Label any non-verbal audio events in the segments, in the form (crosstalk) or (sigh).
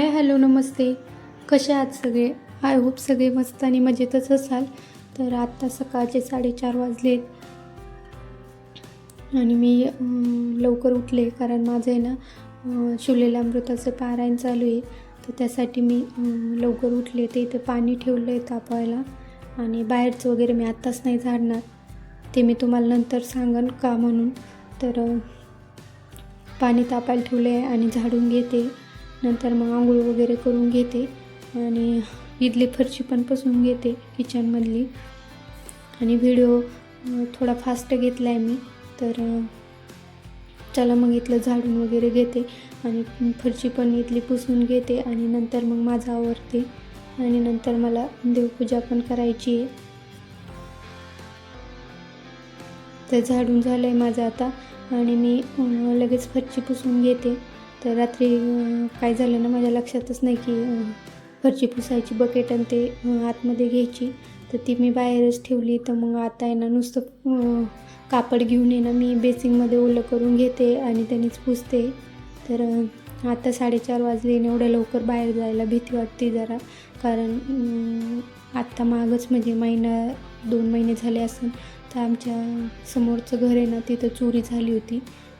Hi hello नमस्ते. कसे आहात सगळे? आय होप सगळे मस्त आणि मजेतच असाल. तर आत्ता सकाळचे साडेचार वाजलेत. आणि मी लवकर उठले कारण माझं आहे ना शिवलेल्या अमृताचं पारायण चालू आहे. तर त्यासाठी मी लवकर उठले. ते इथे पाणी ठेवलं आहे तापवायला आणि बाहेरचं वगैरे मी आत्ताच नाही झाडणार. ते मी तुम्हाला नंतर सांगन का म्हणून. तर पाणी तापायला ठेवले आहे आणि झाडून घेते. नंतर मग आंघोळ वगैरे करून घेते आणि इथली फरशी पण पुसून घेते किचनमधली आणि व्हिडिओ थोडा फास्ट घेतला आहे मी तर चला मग इथलं झाडून वगैरे घेते आणि फरशी पण इथली पुसून घेते आणि नंतर मग माझं आवरते आणि नंतर मला देवपूजा पण करायची आहे. तर झाडून झालं आहे माझं आता आणि मी लगेच फरशी पुसून घेते. तर रात्री काय झालं ना माझ्या लक्षातच नाही की फरची पुसायची बकेट आणि ते आतमध्ये घ्यायची. तर ती मी बाहेरच ठेवली. तर मग आता आहे ना नुसतं कापड घेऊन येणं ना मी बेसिंगमध्ये ओलं करून घेते आणि त्यांनीच पुसते. तर आता साडेचार वाजले एवढ्या लवकर बाहेर जायला भीती वाटते जरा. कारण आत्ता मागच म्हणजे महिना दोन महिने झाले असून. तर आमच्या समोरचं घर आहे ना तिथं चोरी झाली होती.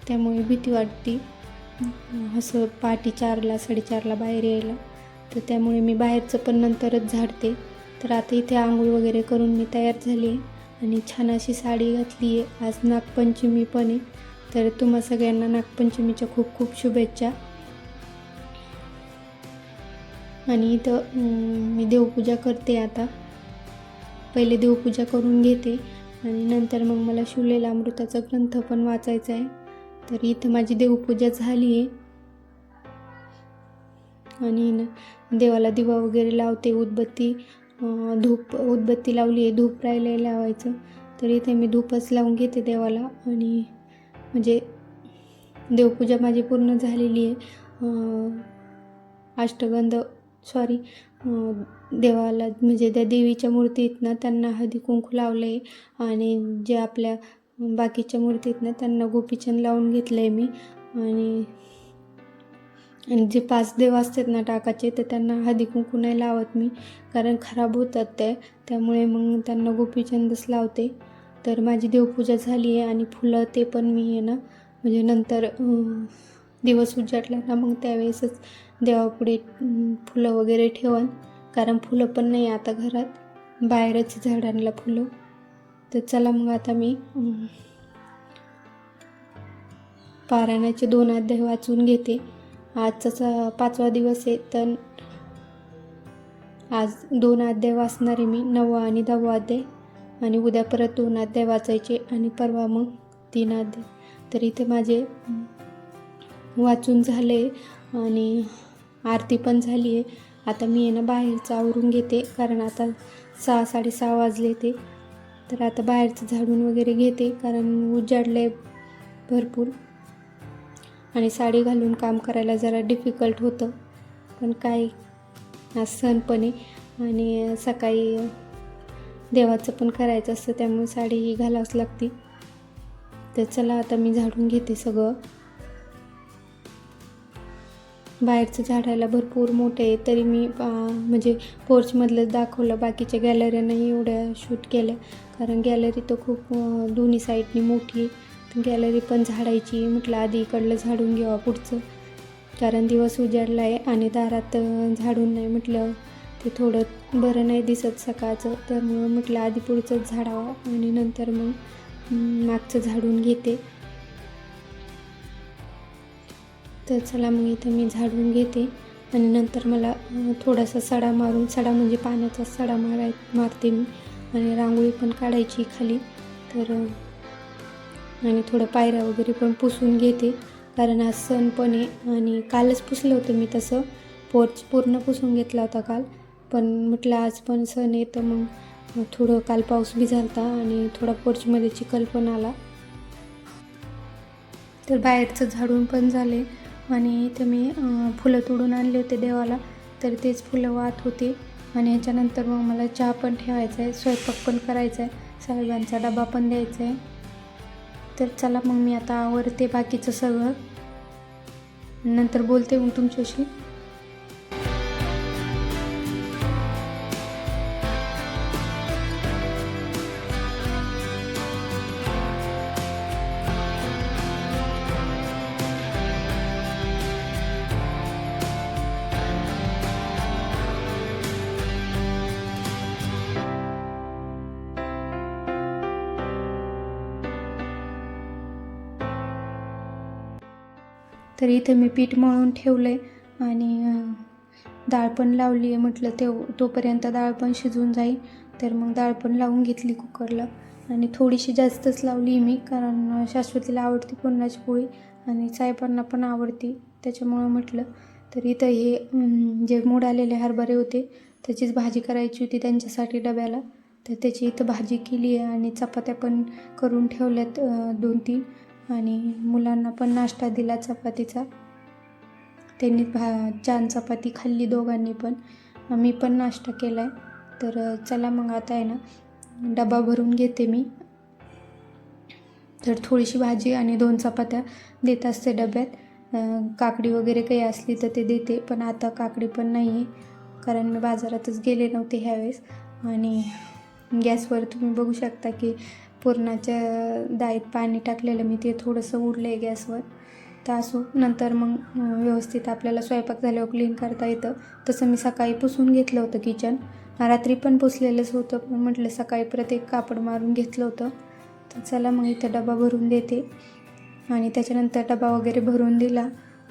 त्यामुळे भीती वाटते. असं पहाटे चारला साडेचारला बाहेर यायला. तर त्यामुळे मी बाहेरचं पण नंतरच झाडते. तर आता इथे आंघोळ वगैरे करून मी तयार झाली आहे आणि छान अशी साडी घातली आहे. आज नागपंचमी पण आहे. तर तुम्हा सगळ्यांना नागपंचमीच्या खूप खूप शुभेच्छा. आणि इथं मी देवपूजा करते आता. पहिले देवपूजा करून घेते. आणि नंतर मग मला शिवलेला अमृताचा ग्रंथ पण वाचायचा आहे. तर इथं माझी देवपूजा झाली आहे आणि देवाला दिवा वगैरे लावते उदबत्ती धूप उदबत्ती लावली आहे धूप राहिले लावायचं. तर इथे मी धूपच लावून घेते देवाला. आणि म्हणजे देवपूजा माझी पूर्ण झालेली आहे अष्टगंध सॉरी देवाला म्हणजे त्या देवीच्या मूर्तीतनं ना त्यांना हळदी कुंकू लावलं आहे आणि जे आपल्या बाकीच्या मूर्तीतनं ना त्यांना गोपीचंद लावून घेतलं आहे मी. आणि आणि जे पाच देव असतात ना टाकाचे तर त्यांना हळदी कुंकू नाही लावत मी कारण खराब होतात ते. त्यामुळे मग त्यांना गोपीचंदच लावते. तर माझी देवपूजा झाली आहे आणि फुलं ते पण मी आहे ना म्हणजे नंतर दिवस उजाडला ना मग त्यावेळेसच देवापुढे फुलं वगैरे ठेवन. कारण फुलं पण नाही आता घरात. बाहेरच झाडांना फुलं. तर चला मग आता मी पारायणाचे दोन अध्याय वाचून घेते. आजचा पाचवा दिवस आहे तर आज दोन अध्याय वाचणार आहे मी नववा आणि दहावा अध्याय. आणि उद्या परत दोन अध्याय वाचायचे आणि परवा मग तीन अध्याय. तर इथे माझे वाचून झाले आणि आरती पण झाली आहे. आता मी आहे ना बाहेरचं आवरून घेते कारण आता सहा साडेसहा वाजले ते. तर आता बाहेरचं झाडून वगैरे घेते कारण उजाडलं आहे भरपूर. आणि साडी घालून काम करायला जरा डिफिकल्ट होतं पण काय आज सण पण आहे. आणि सकाळी देवाचं पण करायचं असतं त्यामुळे साडी ही घालावंच लागते. तर चला आता मी झाडून घेते सगळं. बाहेरचं झाडायला भरपूर मोठे आहे. तरी मी म्हणजे पोर्चमधलंच दाखवलं बाकीच्या गॅलऱ्यांनाही एवढ्या शूट केल्या. कारण गॅलरी तर खूप दोन्ही साईडनी मोठी आहे. गॅलरी पण झाडायची म्हटलं आधी इकडलं झाडून घ्यावा पुढचं. कारण दिवस उजाडला आहे आणि दारात झाडून नाही म्हटलं ते थोडं बरं नाही दिसत सकाळचं. तर म्हटलं आधी पुढचंच झाडावं आणि नंतर मग मागचं झाडून घेते. तर चला मग इथं मी झाडून घेते. आणि नंतर मला थोडासा सडा मारून सडा म्हणजे पाण्याचा सडा माराय मारते मी. आणि रांगोळी पण काढायची खाली. तर आणि थोडं पायऱ्या वगैरे पण पुसून घेते. कारण आज सण पण आहे आणि कालच पुसलं होतं मी तसं. पोर्च पूर्ण पुसून घेतला होता काल. पण म्हटलं आज पण सण आहे तर मग थोडं काल पाऊस बी झाला आणि थोडा पोर्चमध्ये चिखल पण आला. तर बाहेरचं झाडून पण झाले. आणि इथे मी फुलं तोडून आणले होते देवाला. तर तेच फुलं वाहत होते. आणि ह्याच्यानंतर मग मला चहा पण ठेवायचा आहे स्वयंपाक पण करायचा आहे साहेबांचा डबा पण द्यायचा आहे तर चला मग मी आता आवरते बाकीचं सगळं. नंतर बोलते मग तुमच्याशी. तर इथे मी पीठ मळून ठेवलं आहे आणि डाळ पण लावली आहे म्हटलं ते तोपर्यंत डाळ पण शिजून जाईल. तर मग डाळ पण लावून घेतली कुकरला. आणि थोडीशी जास्तच लावली मी कारण शाश्वतीला आवडती पुरणाची पोळी आणि साहेबांना पण आवडती. त्याच्यामुळं म्हटलं तर इथं हे जे मोड आलेले हरभरे होते त्याचीच भाजी करायची होती त्यांच्यासाठी डब्याला. तर त्याची इथं भाजी केली आहे आणि चपात्या पण करून ठेवल्यात दोन तीन आणि मुलांना पण नाश्ता दिला चपातीचा. त्यांनी भा छान चपाती खाल्ली दोघांनी पण. मी पण नाश्ता केला आहे तर चला मग आता आहे ना डबा भरून घेते मी. तर थोडीशी भाजी आणि दोन चपात्या देत असते डब्यात काकडी वगैरे काही असली तर ते देते पण आता काकडी पण नाही आहे कारण मी बाजारातच गेले नव्हते ह्यावेळेस. आणि गॅसवर तुम्ही बघू शकता की पुरणाच्या डाळीत पाणी टाकलेलं मी ते थोडंसं उडलं आहे गॅसवर. तर असो नंतर मग व्यवस्थित आपल्याला स्वयंपाक झाल्यावर क्लीन करता येतं. तसं मी सकाळी पुसून घेतलं होतं किचन रात्री पण पुसलेलंच होतं पण म्हटलं सकाळी परत एक कापड मारून घेतलं होतं. तर चला मग इथं डबा भरून देते. आणि त्याच्यानंतर डबा वगैरे भरून दिला.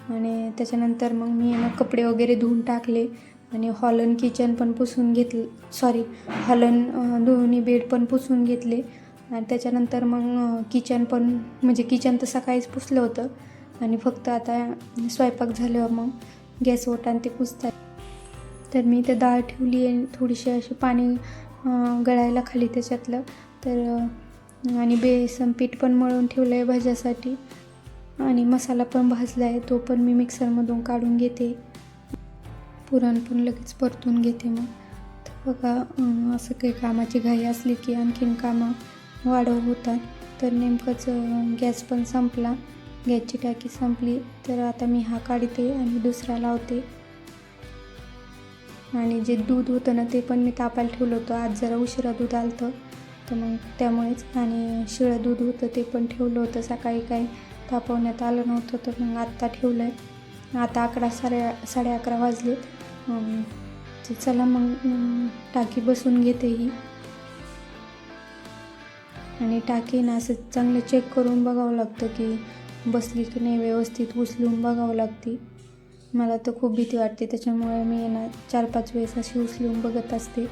आणि त्याच्यानंतर मग मी ना कपडे वगैरे धुवून टाकले. आणि हॉलन किचन पण पुसून घेतलं सॉरी हॉलन दोन्ही बेड पण पुसून घेतले. आणि त्याच्यानंतर मग किचन पण म्हणजे किचन तर सकाळीच पुसलं होतं. आणि फक्त आता स्वयंपाक झाल्यावर मग गॅस ओटान ते पुसतात. तर मी ते डाळ ठेवली आहे थोडीशी अशी पाणी गळायला खाली त्याच्यातलं. तर आणि बेसन पीठ पण मळून ठेवलं आहे भाज्यासाठी. आणि मसाला पण भाजला आहे तो पण मी मिक्सरमधून काढून घेते. पुरण पण लगेच परतून घेते मग. तर बघा असं काही कामाची घाई असली की आणखीन कामं वाढव होतात तर नेमकंच गॅस पण संपला. गॅसची टाकी संपली. तर आता मी हा काढते आणि दुसरा लावते. आणि जे दूध होतं ना ते पण मी तापायला ठेवलं होतं. आज जरा उशिरा दूध आलं तर मग त्यामुळेच आणि शिळं दूध होतं ते पण ठेवलं होतं. सकाळी काही तापवण्यात आलं नव्हतं तर मग आत्ता ठेवलं आहे आता अकरा साडे साडे अकरा वाजलेत. चला मग टाकी बसून घेते ही. आणि टाकीना असं चांगलं चेक करून बघावं लागतं की बसली की नाही व्यवस्थित उचलून बघावं लागते. मला तर खूप भीती वाटते त्याच्यामुळे मी ना चार पाच वेळेस अशी उचलून बघत असते.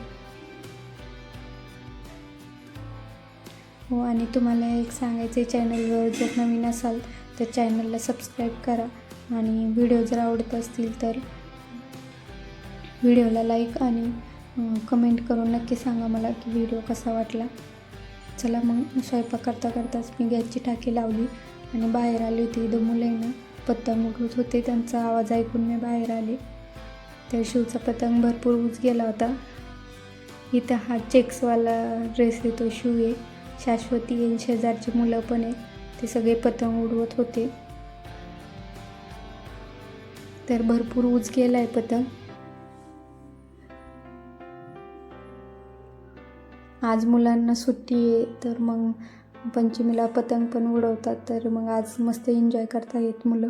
हो आणि तुम्हाला एक सांगायचं आहे चॅनलवर जर नवीन असाल तर चॅनलला सबस्क्राईब करा. आणि व्हिडिओ जर आवडत असतील तर व्हिडिओला लाईक आणि कमेंट करून नक्की सांगा मला की व्हिडिओ कसा वाटला. चला मग स्वयंपाक करता करताच मी गॅसची टाकी लावली आणि बाहेर आली होती. इथं मुलं पतंग उडवत होते. त्यांचा आवाज ऐकून मी बाहेर आले. तर शिवचा पतंग भरपूर उच गेला होता. इथं हा चेक्सवाला ड्रेस येतो शिव आहे शाश्वती आहे शेजारची मुलं पण आहे ते सगळे पतंग उडवत होते. तर भरपूर उच गेला आहे पतंग. आज मुलांना सुट्टी आहे तर मग पंचमीला पतंग पण उडवतात तर मग आज मस्त एन्जॉय करता येत मुलं.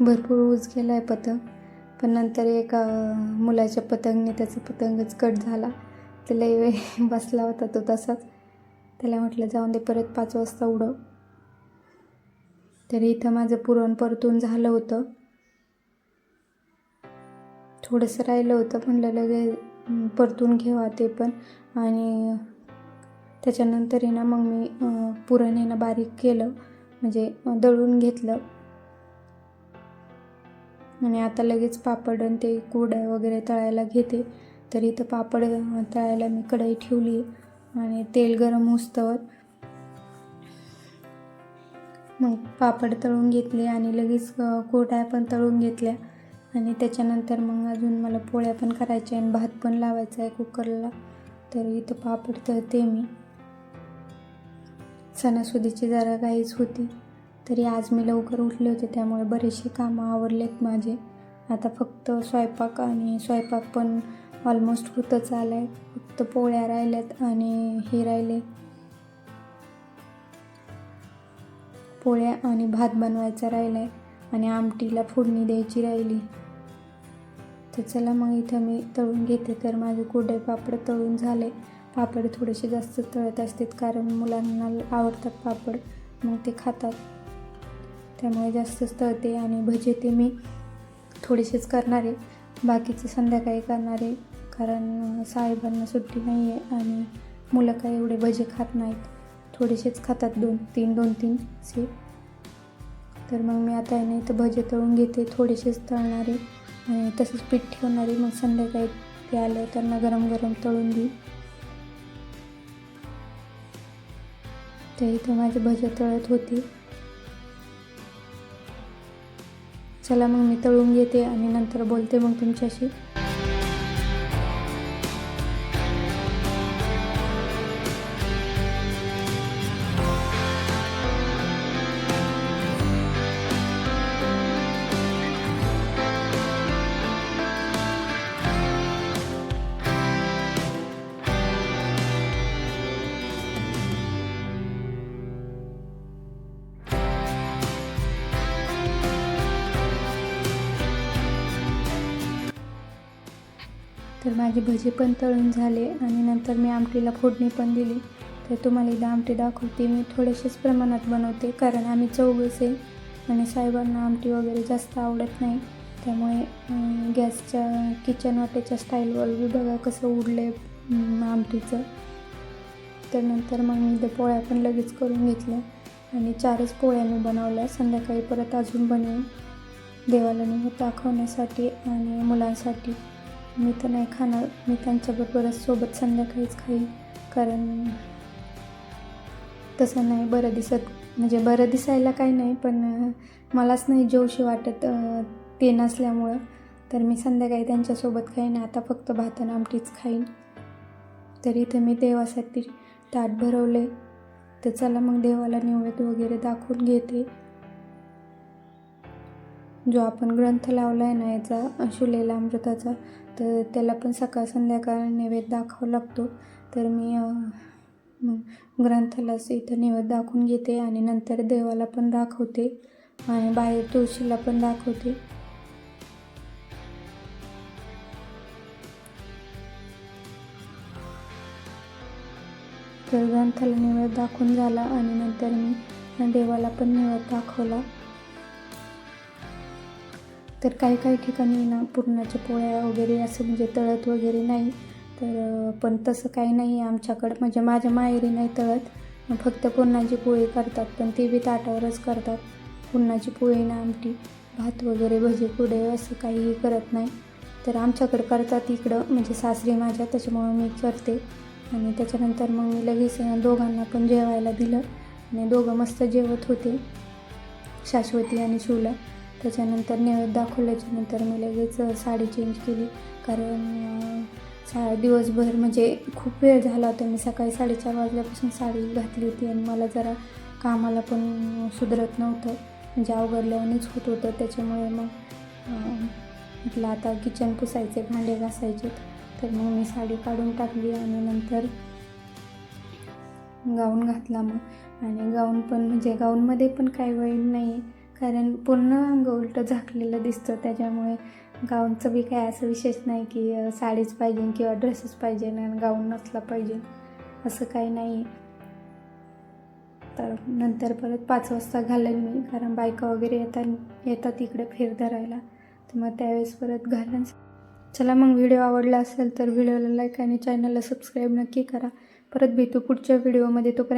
भरपूर ऊज गेला आहे पतंग पण नंतर एका मुलाच्या पतंगने त्याचा पतंगच कट झाला. तर लई वेळ (laughs) बसला होता तो तसाच. त्याला म्हटलं जाऊन दे परत पाच वाजता उडव. तर इथं माझं पुरण परतून झालं होतं. थोडंसं राहिलं होतं म्हणलं लगे परतून घेवा ते पण. आणि त्याच्यानंतर आहे ना मग मी पुरण आहे ना बारीक केलं. म्हणजे दळून घेतलं. आणि आता लगेच पापड आणि ते कुरड्या वगैरे तळायला घेते. तर इथं पापड तळायला मी कढई ठेवली आणि तेल गरम होस्तवर. मग पापड तळून घेतले आणि लगेच अं, कुरड्या पण तळून घेतल्या. आणि त्याच्यानंतर मग अजून मला पोळ्या पण करायच्या आणि भात पण लावायचा आहे कुकरला. तर इथं पापड तळते मी. सणासुदीची जरा घाईच होती. तरी आज मी लवकर उठले होते त्यामुळे बरेचसे कामं आवरलेत माझे. आता फक्त स्वयंपाक आणि स्वयंपाक पण ऑलमोस्ट होतच आला आहे फक्त पोळ्या राहिल्यात आणि हे राहिले. पोळ्या आणि भात बनवायचा राहिला आहे आणि आमटीला फोडणी द्यायची राहिली. तर चला मग इथं मी तळून घेते. तर माझे कुडे पापड तळून झाले. पापड थोडेसे जास्त तळत असतात कारण मुलांना आवडतात पापड. मग ते खातात. त्यामुळे जास्तच तळते आणि भजे ते मी थोडेसेच करणार आहे. बाकीचे संध्याकाळी करणार आहे. कारण साहेबांना सुट्टी नाही आहे आणि मुलं काय एवढे भजे खात नाहीत. थोडेसेच खातात दोन तीन दोन तीनचे तर मग मी आता नाही तर इथं भजे तळून घेते. थोडेसेच तळणार आहे. आणि तसंच पीठ ठेवणार आहे मग संध्याकाळी ते आलं त्यांना गरम गरम तळून देईल ते इथं माझे भजे तळत होती. चला मग मी तळून घेते आणि नंतर बोलते मग तुमच्याशी. तर माझे भजे पण तळून झाले आणि नंतर मी आमटीला फोडणी पण दिली. तर तुम्हाला एकदा आमटी दाखवते. मी थोड्याशाच प्रमाणात बनवते कारण आम्ही चौघच आहे आणि साहेबांना आमटी वगैरे जास्त आवडत नाही. त्यामुळे गॅसच्या किचन वाटेच्या स्टाईलवर बी बघा कसं उडलं आहे आमटीचं. तर नंतर मग मी ते पोळ्या पण लगेच करून घेतल्या आणि चारच पोळ्या मी बनवल्या. संध्याकाळी परत अजून बनवून. देवाला निवेद दाखवण्यासाठी आणि मुलांसाठी. मी तर नाही खाणार. मी त्यांच्याबरोबरच सोबत संध्याकाळीच खाईन कारण तसं नाही बरं दिसत. म्हणजे बरं दिसायला काही नाही पण मलाच नाही जेवशी वाटत ते नसल्यामुळं. तर मी संध्याकाळी त्यांच्यासोबत खाईन आता फक्त भात आणि आमटीच खाईन. तर इथं मी देवासाठी ताट भरवले तर चला मग देवाला नैवेद्य वगैरे दाखवून घेते. जो आपण ग्रंथ लावला आहे ना याचा शुलेला अमृताचा तर त्याला पण सकाळ संध्याकाळ नैवेद्य दाखवावा लागतो. तर मी मग ग्रंथालाच इथं नैवेद्य दाखवून घेते आणि नंतर देवाला पण दाखवते आणि बाहेर तुळशीला पण दाखवते. तर ग्रंथाला नैवेद्य दाखवून झाला आणि नंतर मी देवाला पण नैवेद्य दाखवला. तर काही काही ठिकाणी ना पुरणाच्या पोळ्या वगैरे असं म्हणजे तळत वगैरे नाही. तर पण तसं काही नाही आहे आमच्याकडं. म्हणजे माझ्या माहेरी नाही तळत. फक्त पुरणाची पोळी करतात. पण ते बी ताटावरच करतात. पुरणाची पोळी ना आमटी भात वगैरे भजे पुढे असं काहीही करत नाही. तर आमच्याकडं करतात इकडं. म्हणजे सासरी माझ्या त्याच्यामुळं मी करते. आणि त्याच्यानंतर मग मी लगेच दोघांना पण जेवायला दिलं. आणि दोघं मस्त जेवत होते. शाश्वती आणि शिवला त्याच्यानंतर नैवेद्य दाखवल्याच्या नंतर मी लगेच साडी चेंज केली. कारण सा दिवसभर म्हणजे खूप वेळ झाला होता. मी सकाळी साडेचार वाजल्यापासून साडी घातली होती आणि मला जरा कामाला पण सुधरत नव्हतं. म्हणजे अवघडल्यावानीच होत होतं. त्याच्यामुळे मग म्हटलं आता किचन पुसायचे भांडे घासायचे. तर मग मी साडी काढून टाकली आणि नंतर गाऊन घातला मग. आणि गाऊन पण म्हणजे गाऊनमध्ये पण काही वेळ नाही कारण पूर्ण अंग उलटं झाकलेलं दिसतं त्याच्यामुळे गाऊनचं बी काय असं विशेष नाही की साडीच पाहिजे किंवा ड्रेसच पाहिजे आणि गाऊन नसला पाहिजे असं काही नाही. तर नंतर परत पाच वाजता घालेन मी कारण बायका वगैरे येतात येतात इकडे फेर धरायला. तर मग त्यावेळेस परत घालेन. चला मग व्हिडिओ आवडला असेल तर व्हिडिओला लाईक आणि चॅनलला सबस्क्राईब नक्की करा. परत भेटू पुढच्या व्हिडिओमध्ये तोपर्यंत